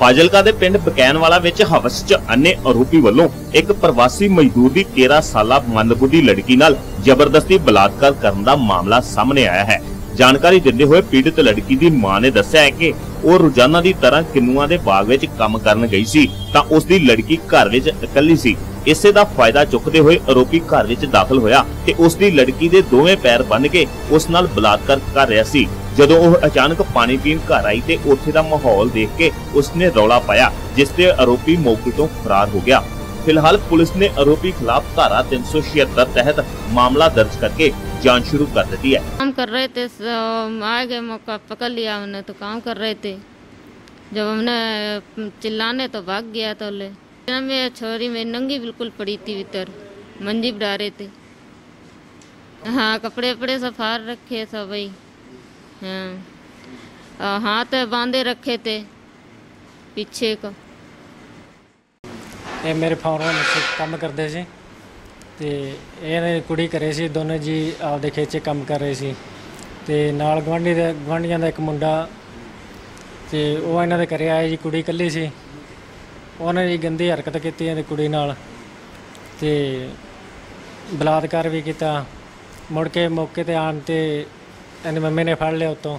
ਫਾਜ਼ਿਲਕਾ ਦੇ ਪਿੰਡ ਬਕੈਨਵਾਲਾ ਵਿੱਚ ਹਵਸ 'ਚ ਅੰਨੇ ਆਰੋਪੀ ਵੱਲੋਂ ਇੱਕ ਪ੍ਰਵਾਸੀ ਮਜ਼ਦੂਰ ਦੀ 13 ਸਾਲਾ ਮੰਦਬੁੱਧੀ ਲੜਕੀ ਨਾਲ ਜ਼ਬਰਦਸਤੀ ਬਲਾਤਕਾਰ ਕਰਨ ਦਾ ਮਾਮਲਾ ਸਾਹਮਣੇ ਆਇਆ ਹੈ। ਜਾਣਕਾਰੀ ਦਿੰਦੇ ਹੋਏ ਪੀੜਤ ਲੜਕੀ ਦੀ ਮਾਂ ਨੇ ਦੱਸਿਆ ਹੈ ਕਿ ਉਹ ਰੋਜ਼ਾਨਾ ਦੀ ਤਰ੍ਹਾਂ ਕਿੰਨੂਆਂ ਦੇ ਬਾਗ ਵਿੱਚ ਕੰਮ ਕਰਨ ਗਈ ਸੀ, ਤਾਂ ਉਸ ਦੀ ਲੜਕੀ ਘਰ ਵਿੱਚ ਇਕੱਲੀ ਸੀ। ਇਸੇ ਦਾ ਫਾਇਦਾ ਚੁੱਕਦੇ ਹੋਏ ਆਰੋਪੀ ਘਰ ਵਿੱਚ ਦਾਖਲ ਹੋਇਆ ਤੇ ਉਸ ਦੀ ਲੜਕੀ ਦੇ ਦੋਵੇਂ ਪੈਰ ਬੰਨ ਕੇ ਉਸ ਨਾਲ ਬਲਾਤਕਾਰ ਕਰ ਰਿਹਾ ਸੀ। ਜਦੋਂ ਉਹ ਅਚਾਨਕ ਪਾਣੀ ਪੀਣ ਘਰ ਆਈ ਤੇ ਉੱਥੇ ਦਾ ਮਾਹੌਲ ਦੇਖ ਕੇ ਉਸਨੇ ਰੌਲਾ ਪਾਇਆ ਜਿਸ ਤੇ ਆਰੋਪੀ ਮੌਕੇ ਤੋਂ ਫਰਾਰ ਹੋ ਗਿਆ ਫਿਲਹਾਲ ਪੁਲਿਸ ਨੇ ਆਰੋਪੀ ਖਿਲਾਫ ਧਾਰਾ 376 ਤਹਿਤ ਮਾਮਲਾ ਦਰਜ ਕਰਕੇ ਜਾਂਚ ਸ਼ੁਰੂ ਕਰ ਦਿੱਤੀ ਹੈ काम कर रहे थे स- आ गए मौका पकड़ लिया हमने तो काम कर रहे थे जब हमने चिल्लाने तो भाग गया तो ले में छोरी में नंगी बिल्कुल पड़ी थी भीतर मंजी बढ़ा रहे थे हाँ कपड़े वपड़े सब फाड़ रखे सब भाई हाँ और हाथ बांधे रखे थे पीछे को ਇਹ ਮੇਰੇ ਫਾਰਮ ਵਿੱਚ ਕੰਮ ਕਰਦੇ ਸੀ ਤੇ ਇਹਨੇ ਕੁੜੀ ਘਰੇ ਸੀ ਦੋਨੇ ਜੀ ਆਪਦੇ ਖੇਤ 'ਚ ਕੰਮ ਕਰ ਰਹੇ ਸੀ ਤੇ ਨਾਲ ਗਵਾਂਢੀ ਦੇ ਗਵਾਂਢੀਆਂ ਦਾ ਇੱਕ ਮੁੰਡਾ ਤੇ ਉਹ ਇਹਨਾਂ ਦੇ ਘਰੇ ਆਇਆ ਜੀ ਕੁੜੀ ਇਕੱਲੀ ਸੀ ਉਹਨੇ ਜੀ ਗੰਦੀ ਹਰਕਤ ਕੀਤੀ ਇਹਦੀ ਕੁੜੀ ਨਾਲ ਤੇ ਬਲਾਤਕਾਰ ਵੀ ਕੀਤਾ ਮੁੜ ਕੇ ਮੌਕੇ ਤੇ ਆਣ ਤੇ ਇਹਦੀ ਮੰਮੀ ਨੇ ਫੜ ਲਿਆ ਉਤੋਂ।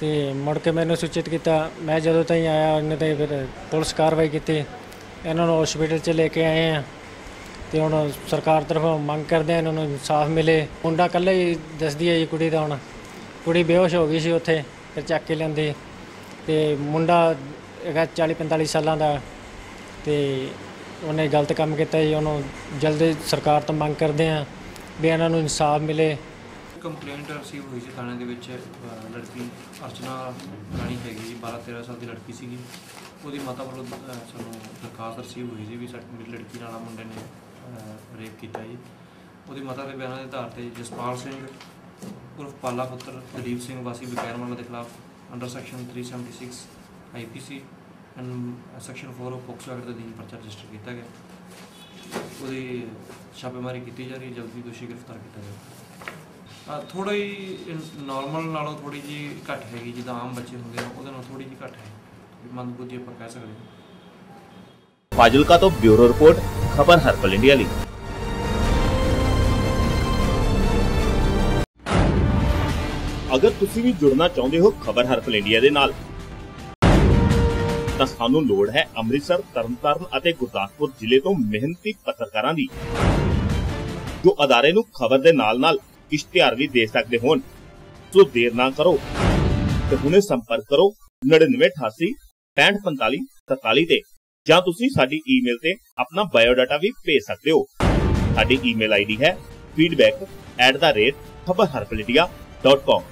ਤੇ ਮੁੜ ਕੇ ਮੈਨੂੰ ਸੂਚਿਤ ਕੀਤਾ, ਮੈਂ ਜਦੋਂ ਤਾਈਂ ਆਇਆ, ਉਹਨੇ ਤੇ ਫਿਰ ਪੁਲਿਸ ਕਾਰਵਾਈ ਕੀਤੀ। ਇਹਨਾਂ ਨੂੰ ਹਸਪੀਟਲ 'ਚ ਲੈ ਕੇ ਆਏ ਆ। ਤੇ ਹੁਣ ਸਰਕਾਰ ਤਰਫੋਂ ਮੰਗ ਕਰਦੇ ਆ, ਇਹਨਾਂ ਨੂੰ ਇਨਸਾਫ ਮਿਲੇ। ਮੁੰਡਾ ਇਕੱਲਾ ਹੀ ਦੱਸਦੀ ਹੈ ਜੀ ਕੁੜੀ ਦਾ ਹੁਣ। ਕੁੜੀ ਬੇਹੋਸ਼ ਹੋ ਗਈ ਸੀ ਉੱਥੇ, ਫਿਰ ਚੱਕ ਕੇ ਲੈਂਦੇ ਤੇ ਮੁੰਡਾ ਹੈਗਾ 40 45 ਸਾਲਾਂ ਦਾ। ਤੇ ਉਹਨੇ ਗਲਤ ਕੰਮ ਕੀਤਾ ਜੀ, ਉਹਨੂੰ ਜਲਦੀ ਸਰਕਾਰ ਤੋਂ ਮੰਗ ਕਰਦੇ ਆ ਵੀ ਇਹਨਾਂ ਨੂੰ ਇਨਸਾਫ ਮਿਲੇ। ਕੰਪਲੇਂਟ ਰਿਸੀਵ ਹੋਈ ਸੀ ਥਾਣੇ ਦੇ ਵਿੱਚ ਅਹ, ਲੜਕੀ ਅਰਚਨਾ ਰਾਣੀ ਹੈਗੀ ਜੀ 12 13 ਸਾਲ ਦੀ ਲੜਕੀ ਸੀਗੀ। ਉਹਦੀ ਮਾਤਾ ਵੱਲੋਂ ਅਹ, ਸਾਨੂੰ ਦਰਖਾਸਤ ਰਿਸੀਵ ਹੋਈ ਸੀ ਵੀ ਸਾਡੀ ਮੇਰੀ ਲੜਕੀ ਨਾਲ ਆਹ ਮੁੰਡੇ ਨੇ ਰੇਪ ਕੀਤਾ ਜੀ। ਉਹਦੀ ਮਾਤਾ ਦੇ ਬਿਆਨਾਂ ਦੇ ਆਧਾਰ ਤੇ ਜਸਪਾਲ ਸਿੰਘ ਉਰਫ ਪਾਲਾ ਪੁੱਤਰ ਦਲੀਪ ਸਿੰਘ ਵਾਸੀ ਬਕੈਰਮਾਲਾ ਦੇ ਖਿਲਾਫ under section 376 IPC and section 4 of POCSO act ਦੇ ਅਧੀਨ ਪਰਚਾ ਰਜਿਸਟਰ ਕੀਤਾ ਗਿਆ। ਉਹਦੀ ਛਾਪੇਮਾਰੀ ਕੀਤੀ ਜਾ ਰਹੀ ਹੈ ਜਲਦੀ ਦੋਸ਼ੀ ਗ੍ਰਿਫਤਾਰ ਕੀਤਾ ਜਾਵੇਗਾ ਥੋੜਾ ਹੀ ਨਾਰਮਲ ਨਾਲੋਂ ਥੋੜੀ ਜੀ ਘੱਟ ਹੈਗੀ, ਜਿੱਦਾਂ ਆਮ ਬੱਚੇ ਹੁੰਦੇ ਆ, ਉਹਦੇ ਨਾਲੋਂ ਥੋੜੀ ਜੀ ਘੱਟ ਹੈ। ਮੰਦਬੁੱਧੀ ਆਪਾਂ ਕਹਿ ਸਕਦੇ ਹਾਂ। ਫਾਜ਼ਿਲਕਾ ਤੋਂ ਬਿਊਰੋ ਰਿਪੋਰਟ, ਖਬਰ ਹਰਪਲ ਇੰਡੀਆ ਲਈ। ਅਗਰ ਤੁਸੀਂ ਵੀ ਜੁੜਨਾ ਚਾਹੁੰਦੇ ਹੋ ਖਬਰ ਹਰਪਲ ਇੰਡੀਆ ਦੇ ਨਾਲ, ਤਾਂ ਸਾਨੂੰ ਲੋੜ ਹੈ ਅੰਮ੍ਰਿਤਸਰ, ਤਰਨਤਾਰਨ ਅਤੇ ਗੁਰਦਾਸਪੁਰ ਜ਼ਿਲ੍ਹੇ ਤੋਂ ਮਿਹਨਤੀ ਪੱਤਰਕਾਰਾਂ ਦੀ, ਜੋ ਅਦਾਰੇ ਨੂੰ ਖਬਰ ਦੇ ਨਾਲ-ਨਾਲ ਇਸ਼ਤਿਹਾਰ ਵੀ ਦੇ ਸਕਦੇ ਹੋਣ। ਸੋ ਦੇਰ ਨਾ ਕਰੋ ਤੇ ਹੁਣੇ ਸੰਪਰਕ ਕਰੋ 9988 6545 47 ਤੇ, ਜਾਂ ਤੁਸੀਂ ਸਾਡੀ ਈਮੇਲ ਤੇ ਆਪਣਾ ਬਾਇਓਡਾਟਾ ਵੀ ਭੇਜ ਸਕਦੇ ਹੋ। ਸਾਡੀ ਈਮੇਲ ਆਈਡੀ ਹੈ feedback@khabarharpaladia.com